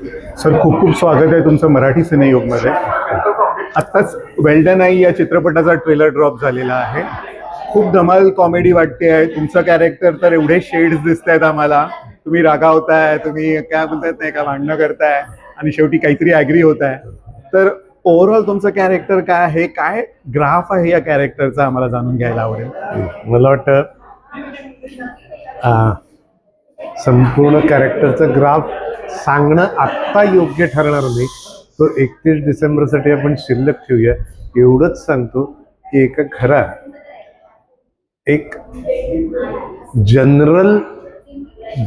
Sir खूप खूप स्वागत आहे तुमचं मराठी सिनेयुगमध्ये आत्ताच वेल्डन आई या चित्रपटाचा ट्रेलर ड्रॉप झालेला आहे. खूप धमाल कॉमेडी वाटते आहे. तुमचं कॅरेक्टर तर एवढे शेड्स दिसत आहेत आम्हाला. तुम्ही रागावताय तुम्ही काय बोलतायत नाही का भांडणं करताय आणि शेवटी काहीतरी ॲग्री होत आहे तर ओव्हरऑल तुमचं कॅरेक्टर काय आहे? काय ग्राफ आहे या कॅरेक्टरचा आम्हाला जाणून घ्यायला आवडेल? मला वाटतं संपूर्ण कॅरेक्टरचं ग्राफ सांगणं आत्ता योग्य ठरणार नाही. तो एकतीस डिसेंबरसाठी आपण शिल्लक ठेवूया. एवढंच सांगतो की एका घरात एक जनरल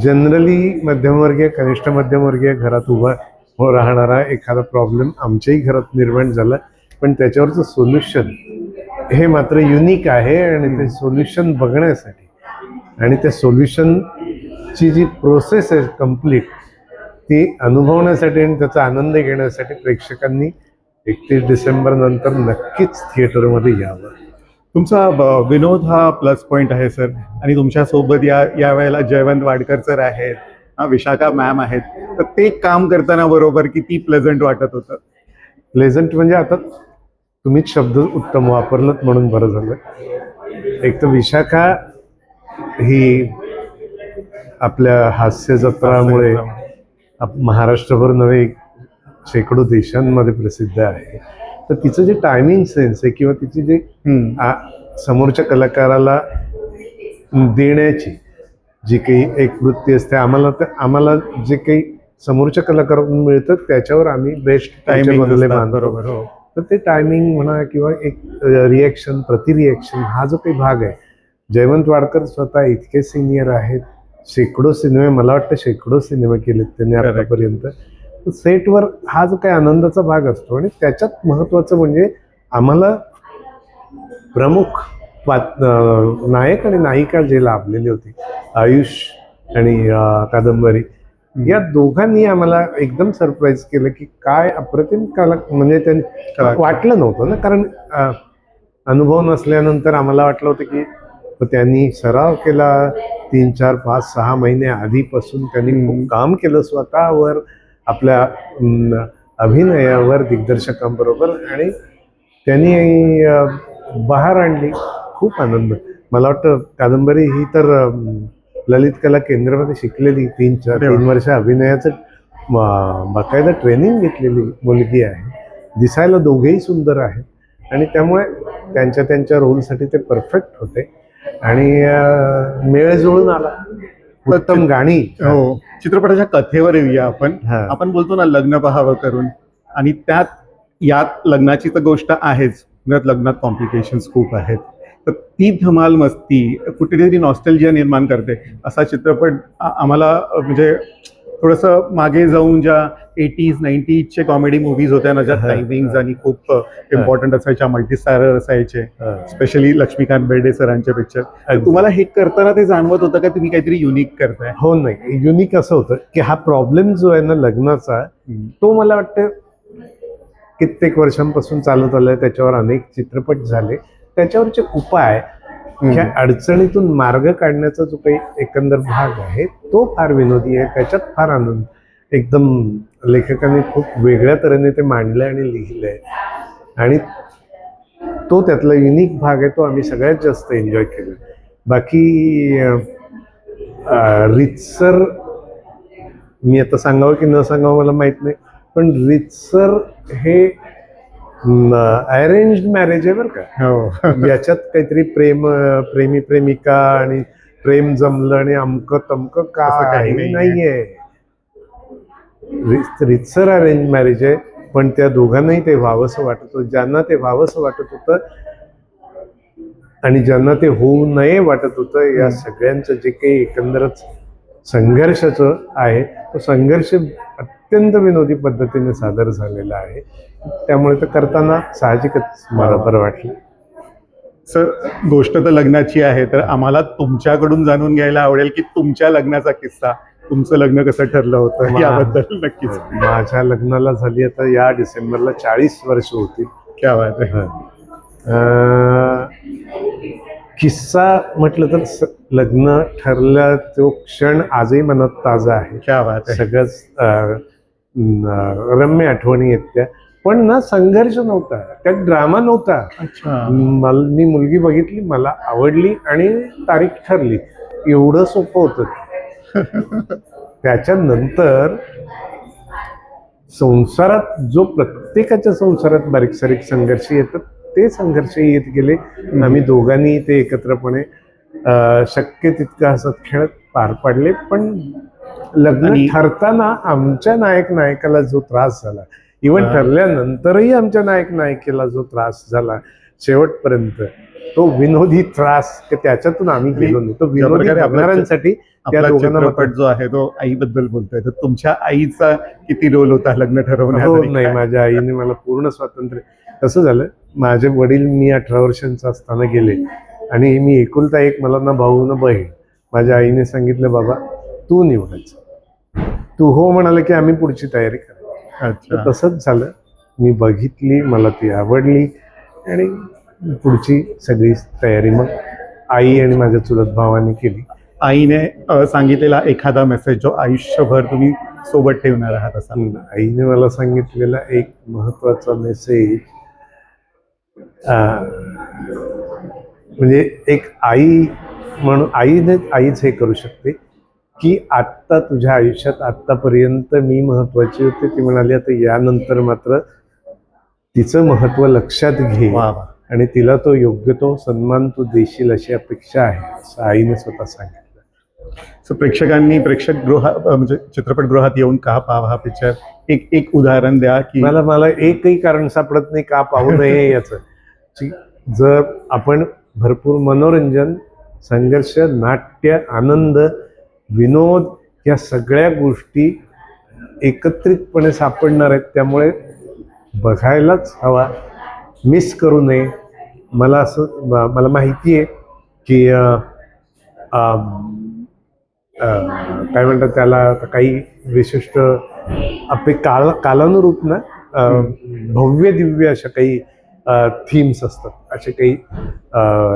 जनरली मध्यमवर्गीय कनिष्ठ मध्यमवर्गीय घरात उभा हो राहणारा एखादा प्रॉब्लेम आमच्याही घरात निर्माण झाला. पण त्याच्यावरचं सोल्युशन हे मात्र युनिक आहे आणि ते सोल्युशन बघण्यासाठी. आणि त्या सोल्युशनची जी प्रोसेस आहे कंप्लीट ती अनुभवण्यासाठी आणि त्याचा आनंद घेण्यासाठी प्रेक्षकांनी एकतीस डिसेंबर नंतर नक्कीच थिएटरमध्ये यावं. तुमचा विनोद हा प्लस पॉईंट आहे सर. आणि तुमच्यासोबत या या वेळेला जयवंत वाडकर सर आहेत विशाखा मॅम आहेत. तर ते काम करताना बरोबर किती प्लेझंट वाटत होतं? प्लेझंट म्हणजे आता तुम्हीच शब्द उत्तम वापरलत म्हणून बरं झालं. एक तर विशाखा ही आपल्या हास्य जत्रामुळे. आप- महाराष्ट्रभर नव्हे शेकडो देशांमध्ये प्रसिद्ध आहे. तर तिचं जे टायमिंग सेन्स आहे किंवा तिची जे समोरच्या कलाकाराला देण्याची जी काही एक वृत्ती असते आम्हाला तर आम्हाला जे काही समोरच्या कलाकारातून मिळतं त्याच्यावर आम्ही बेस्ट मानतो. बरोबर हो. तर ते टायमिंग म्हणा किंवा एक रिॲक्शन प्रतिरिॲक्शन हा जो काही भाग आहे जयवंत वाडकर स्वतः इतके सिनियर आहेत शेकडो सिनेमे मला वाटतं शेकडो सिनेमे केलेत त्यांनी. आतापर्यंत सेटवर हा जो काही आनंदाचा भाग असतो आणि त्याच्यात महत्वाचं म्हणजे आम्हाला प्रमुख नायक आणि नायिका जे लाभलेली होती आयुष आणि कादंबरी या दोघांनी आम्हाला एकदम सरप्राईज केलं की काय अप्रतिम कला म्हणजे त्यांनी. वाटलं नव्हतं ना कारण अनुभव नसल्यानंतर आम्हाला वाटलं होतं की तर त्यांनी सराव केला तीन चार पाच सहा महिने आधीपासून त्यांनी खूप काम केलं स्वतःवर आपल्या अभिनयावर दिग्दर्शकांबरोबर आणि त्यांनी बहार आणली. खूप आनंद. मला वाटतं कादंबरी ही तर ललित कला केंद्रामध्ये शिकलेली तीन चार. तीन वर्ष अभिनयाचं बाकायदा ट्रेनिंग घेतलेली मुलगी आहे. दिसायला दोघेही सुंदर आहेत. आणि त्यामुळे त्यांच्या त्यांच्या रोलसाठी ते परफेक्ट होते. आणि मेळ जुळून आला. उत्तम गाणी. हो. चित्रपटाच्या कथेवर येऊया आपण. आपण बोलतो ना लग्न पहावं करून. आणि त्यात यात लग्नाची तर गोष्ट आहेच. त्यात लग्नात कॉम्प्लिकेशन्स खूप आहेत. तर ती धमाल मस्ती कुठेतरी नॉस्टॅल्जिया निर्माण करते. असा चित्रपट आम्हाला म्हणजे थोडंसं मागे जाऊन ज्या एटीज नाईन्टीजचे कॉमेडी मूवीज होत्या ना ज्यात टायमिंग्स हा. आणि खूप इम्पॉर्टंट असायच्या मल्टीस्टारर असायचे. स्पेशली लक्ष्मीकांत बेर्डे सरांचे पिक्चर. तुम्हाला हे करताना ते जाणवत होतं का तुम्ही काहीतरी युनिक करताय? हो नाही. युनिक असं होतं की हा प्रॉब्लेम जो आहे ना लग्नाचा तो मला वाटतं कित्येक वर्षांपासून चालत आलाय. त्याच्यावर अनेक चित्रपट झाले. त्याच्यावरचे उपाय ह्या अडचणीतून मार्ग काढण्याचा जो काही एकंदर भाग आहे तो फार विनोदी आहे. त्याच्यात फार आनंद. एकदम लेखकाने खूप वेगळ्या तऱ्हेने ते मांडलंय आणि लिहिलंय. आणि तो त्यातला युनिक भाग आहे तो आम्ही सगळ्यात जास्त एन्जॉय केला. बाकी रितसर मी आता सांगावं की न सांगावं मला माहीत नाही पण रितसर हे अरेंज मॅरेज आहे बरं का. हो. याच्यात काहीतरी प्रेम प्रेमी प्रेमिका आणि प्रेम जमलं आणि अमकं तमकं असं काही नाहीये. नाहीये. रित- रितसर अरेंज मॅरेज आहे पण त्या दोघांनाही ते व्हावंसं वाटत होतं. ज्यांना ते व्हावंसं वाटत होतं आणि ज्यांना ते होऊ नये वाटत होतं या सगळ्यांचं जे काही एकंदरच संघर्षाचं आहे तो संघर्ष अत्यंत विनोदी पद्धतीने सादर झालेला आहे. त्यामुळे ते करताना साहजिकच मला बरं वाटलं. सर गोष्ट तर लग्नाची आहे तर आम्हाला तुमच्याकडून जाणून घ्यायला आवडेल की तुमच्या लग्नाचा किस्सा तुमचं लग्न कसं ठरलं होतं याबद्दल नक्कीच. माझ्या लग्नाला झाली आता या डिसेंबरला चाळीस वर्ष होतील. क्या बात आहे. अं, किस्सा म्हटलं तर लग्न ठरलं तो क्षण आजही मनात ताजा आहे. क्या बात सगळंच रम्य आठवणी आहेत त्या. पण ना संघर्ष नव्हता. त्यात ड्रामा नव्हता. मी मुलगी बघितली मला आवडली आणि तारीख ठरली. एवढं सोपं होतं. त्याच्यानंतर संसारात जो प्रत्येकाच्या संसारात बारीक सारीक संघर्ष येतात ते संघर्ष येत गेले. आम्ही दोघांनी ते एकत्रपणे शक्य तितकं हसत खेळत पार पाडले. पण लग्न ठरताना आमच्या नायक नायकाला जो त्रास झाला इव्हन हा. ठरल्यानंतरही आमच्या नायक नायिकेला जो त्रास झाला शेवटपर्यंत तो विनोदी त्रास त्याच्यातून आम्ही गेलो नाही तो विनोदी बघणाऱ्यांसाठी चित्रपट जो आहे तो आईबद्दल बोलतोय तर तुमच्या आईचा किती रोल होता लग्न ठरवण्यात हो नाही? माझ्या आईने मला पूर्ण स्वातंत्र्य कसं झालं माझे वडील मी अठरा वर्षांचा असताना गेले आणि मी एकुलता एक मला ना भाऊ ना बहीण माझ्या आईने सांगितलं बाबा तू निवडायचं तू हो म्हणाले की आम्ही पुढची तयारी करू तसंच झालं. मी बघितली मला ती आवडली आणि पुढची सगळी तयारी मग आई आणि माझ्या चुलत भावाने केली. आईने सांगितलेला एखादा मेसेज जो आयुष्यभर तुम्ही सोबत ठेवणार आहात असा. आईने मला सांगितलेला एक महत्त्वाचा मेसेज म्हणजे एक आई म्हणून आईने आईच हे करू शकते. की आत्ता तुझ्या आयुष्यात आत्तापर्यंत मी महत्वाची होते. ती म्हणाली आता यानंतर मात्र तिचं महत्त्व लक्षात घे. आणि तिला तो योग्य तो सन्मान तू देशील अशी अपेक्षा आहे असं आईने स्वतः सांगितलं. सो प्रेक्षकांनी प्रेक्षकगृह अ, म्हणजे चित्रपटगृहात येऊन का पाहावा हा पिक्चर एक एक उदाहरण द्या की मला मला एकही कारण सापडत नाही का पाहू नये याचं. जर आपण भरपूर मनोरंजन संघर्ष नाट्य आनंद विनोद या सगळ्या गोष्टी एकत्रितपणे सापडणार आहेत. त्यामुळे बघायलाच हवा. मिस करू नये. मला असं मला माहिती आहे की काय म्हणतात त्याला काही विशिष्ट आपले काल कालानुरूप ना भव्य दिव्य अशा काही थीम्स असतात. असे काही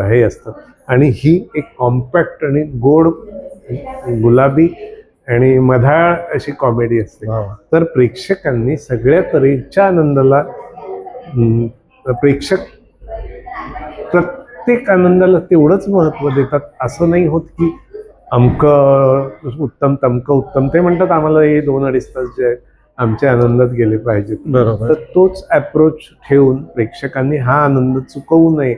हे असतात. आणि ही एक कॉम्पॅक्ट आणि गोड गुलाबी आणि मधाळ अशी कॉमेडी असते. तर प्रेक्षकांनी सगळ्या तऱ्हेच्या आनंदाला प्रेक्षक प्रत्येक आनंदाला तेवढंच महत्त्व देतात. असं नाही होत की अमकं उत्तम तमकं उत्तम. ते म्हणतात आम्हाला हे दोन अडीच तास जे आहेत आमच्या आनंदात गेले पाहिजेत. बरोबर. तर तोच अप्रोच ठेवून प्रेक्षकांनी हा आनंद चुकवू नये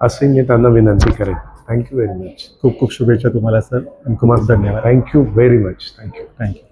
असे मी त्यांना विनंती करेन. थँक्यू व्हेरी मच खूप खूप शुभेच्छा तुम्हाला सर. आणि खूप धन्यवाद. Thank you very much thank you thank you